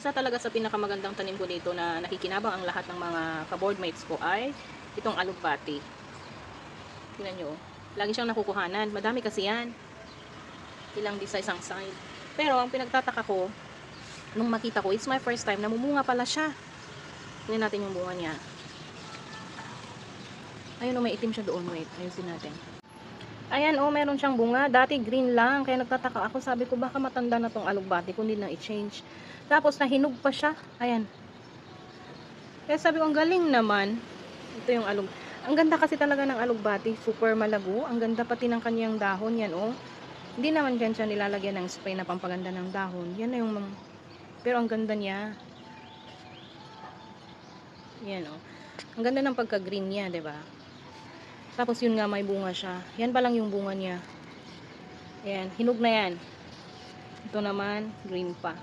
isa talaga sa pinakamagandang tanim ko dito na nakikinabang ang lahat ng mga ka-board mates ko ay itong alugbati. Tingnan nyo. oh. Lagi siyang nakukuhanan. Madami kasi yan. Ilang di sa isang side. Pero ang pinagtataka ko, nung makita ko, it's my first time, namumunga pala siya. Tingnan natin yung bunga niya. Ayun o, may itim siya doon. Wait, ayusin natin. Ayan o, meron siyang bunga. Dati green lang. Kaya nagtataka ako. Sabi ko, baka matanda na tong alugbati. Kundi na i-change. Tapos, nahinog pa siya. Ayan. Kaya sabi ko, ang galing naman. Ito yung alug. Ang ganda kasi talaga ng alugbati. Super malago. Ang ganda pati ng kanyang dahon. Yan o. Hindi naman dyan siya nilalagyan ng spray na pampaganda ng dahon. Yan na yung... Pero ang ganda niya. Yan o. Ang ganda ng pagka-green niya, ba? Tapos yun nga may bunga siya. Yan pa lang yung bunga niya. Ayan, hinog na yan. Ito naman, green pa.